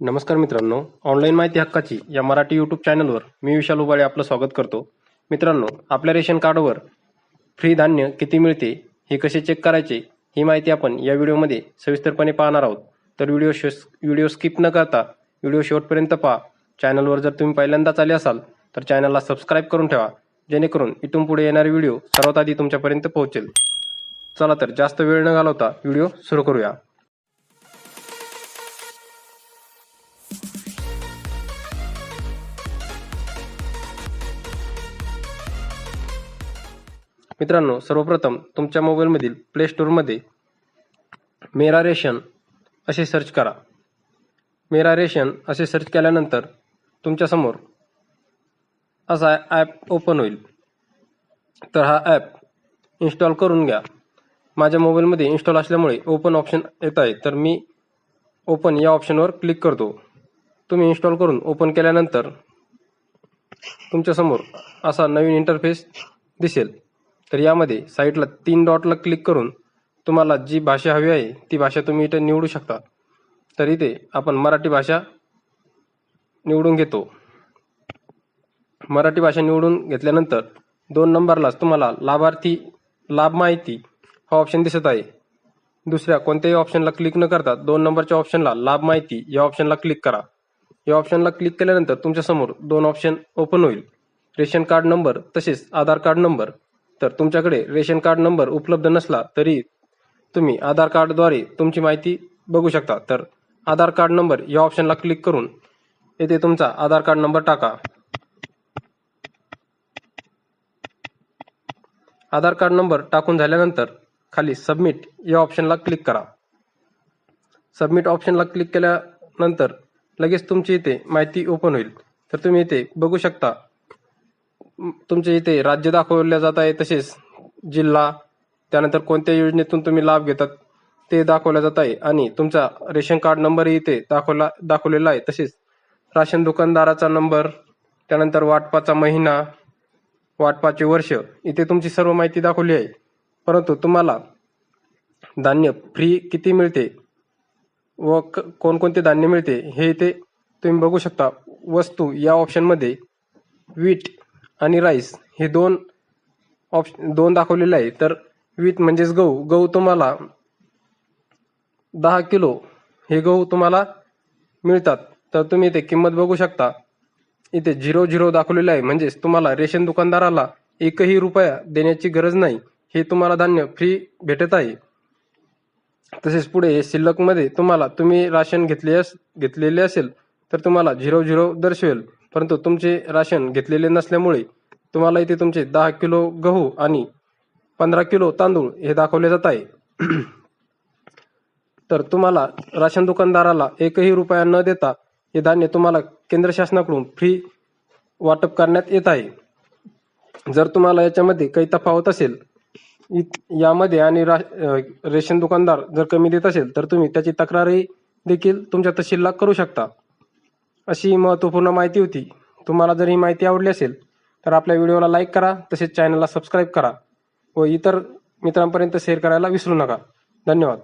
नमस्कार मित्रांनो ऑनलाईन माहिती हक्काची या मराठी यूट्यूब चॅनलवर मी विशाल उबाळे आपलं स्वागत करतो. मित्रांनो आपल्या रेशन कार्डवर फ्री धान्य किती मिळते हे कसे चेक करायचे ही माहिती आपण या व्हिडिओमध्ये सविस्तरपणे पाहणार आहोत. तर व्हिडिओ शो व्हिडिओ स्किप न करता व्हिडिओ शेवटपर्यंत पहा. चॅनलवर जर तुम्ही पहिल्यांदाच आले असाल तर चॅनलला सबस्क्राईब करून ठेवा जेणेकरून इथून पुढे येणारे व्हिडिओ सर्वात आधी तुमच्यापर्यंत पोहोचेल. चला तर जास्त वेळ न घालवता व्हिडिओ सुरू करूया. मित्रांनो सर्वप्रथम तुमच्या मोबाईलमधील प्ले स्टोअरमध्ये मेरा रेशन असे सर्च करा. मेरा रेशन असे सर्च केल्यानंतर तुमच्यासमोर असा ॲप ओपन होईल. तर हा ॲप इन्स्टॉल करून घ्या. माझ्या मोबाईलमध्ये इन्स्टॉल असल्यामुळे ओपन ऑप्शन येत आहे. तर मी ओपन या ऑप्शनवर क्लिक करतो. तुम्ही इन्स्टॉल करून ओपन केल्यानंतर तुमच्यासमोर असा नवीन इंटरफेस दिसेल. तर यामध्ये साईटला तीन डॉटला क्लिक करून तुम्हाला जी भाषा हवी आहे ती भाषा तुम्ही इथे निवडू शकता. तर इथे आपण मराठी भाषा निवडून घेतो. मराठी भाषा निवडून घेतल्यानंतर दोन नंबरलाच तुम्हाला लाभार्थी लाभ माहिती हा ऑप्शन दिसत आहे. दुसऱ्या कोणत्याही ऑप्शनला क्लिक न करता दोन नंबरच्या ऑप्शनला लाभ माहिती या ऑप्शनला क्लिक करा. या ऑप्शनला क्लिक केल्यानंतर तुमच्यासमोर दोन ऑप्शन ओपन होईल. रेशन कार्ड नंबर तसेच आधार कार्ड नंबर तर तुमच्याकडे रेशन कार्ड नंबर उपलब्ध नसला तरी तुम्ही आधार कार्डद्वारे तुमची माहिती बघू शकता. तर आधार कार्ड नंबर या ऑप्शनला क्लिक करून येथे तुमचा आधार कार्ड नंबर टाका. आधार कार्ड नंबर टाकून झाल्यानंतर खाली सबमिट या ऑप्शनला क्लिक करा. सबमिट ऑप्शनला क्लिक केल्यानंतर लगेच तुमची इथे माहिती ओपन होईल. तर तुम्ही इथे बघू शकता तुमच्या इथे राज्य दाखवले जात आहे तसेच जिल्हा त्यानंतर कोणत्या योजनेतून तुम्ही लाभ घेतात ते दाखवले जात आहे. आणि तुमचा रेशन कार्ड नंबरही इथे दाखवला दाखवलेला आहे. तसेच राशन दुकानदाराचा नंबर त्यानंतर वाटपाचा महिना वाटपाचे वर्ष इथे तुमची सर्व माहिती दाखवली आहे. परंतु तुम्हाला धान्य फ्री किती मिळते व क- कोणकोणते धान्य मिळते हे इथे तुम्ही बघू शकता. वस्तू या ऑप्शनमध्ये वीट आणि राईस हे दोन ऑप्शन दोन दाखवलेले आहे. तर विथ म्हणजेच गहू गहू तुम्हाला दहा किलो हे गहू तुम्हाला मिळतात. तर तुम्ही इथे किंमत बघू शकता. इथे झिरो झिरो दाखवलेले आहे. म्हणजेच तुम्हाला रेशन दुकानदाराला एकही रुपया देण्याची गरज नाही. हे तुम्हाला धान्य फ्री भेटत आहे. तसेच पुढे शिल्लकमध्ये तुम्हाला तुम्ही राशन घेतले अस घेतलेले असेल तर तुम्हाला झिरो झिरो दर्शवेल. परंतु तुमचे राशन घेतलेले नसल्यामुळे तुम्हाला इथे तुमचे दहा किलो गहू आणि पंधरा किलो तांदूळ हे दाखवले जात आहे. तर तुम्हाला राशन दुकानदाराला एकही रुपया न देता हे धान्य तुम्हाला केंद्र शासनाकडून फ्री वाटप करण्यात येत आहे. जर तुम्हाला याच्यामध्ये काही तफावत असेल यामध्ये आणि रेशन दुकानदार जर कमी देत असेल तर तुम्ही त्याची तक्रारही देखील तुमच्या तहसीलला करू शकता. अशी महत्त्वपूर्ण माहिती होती. तुम्हाला जर ही माहिती आवडली असेल तर आपल्या व्हिडिओला लाईक करा तसेच चॅनलला सबस्क्राईब करा व इतर मित्रांपर्यंत शेअर करायला विसरू नका. धन्यवाद.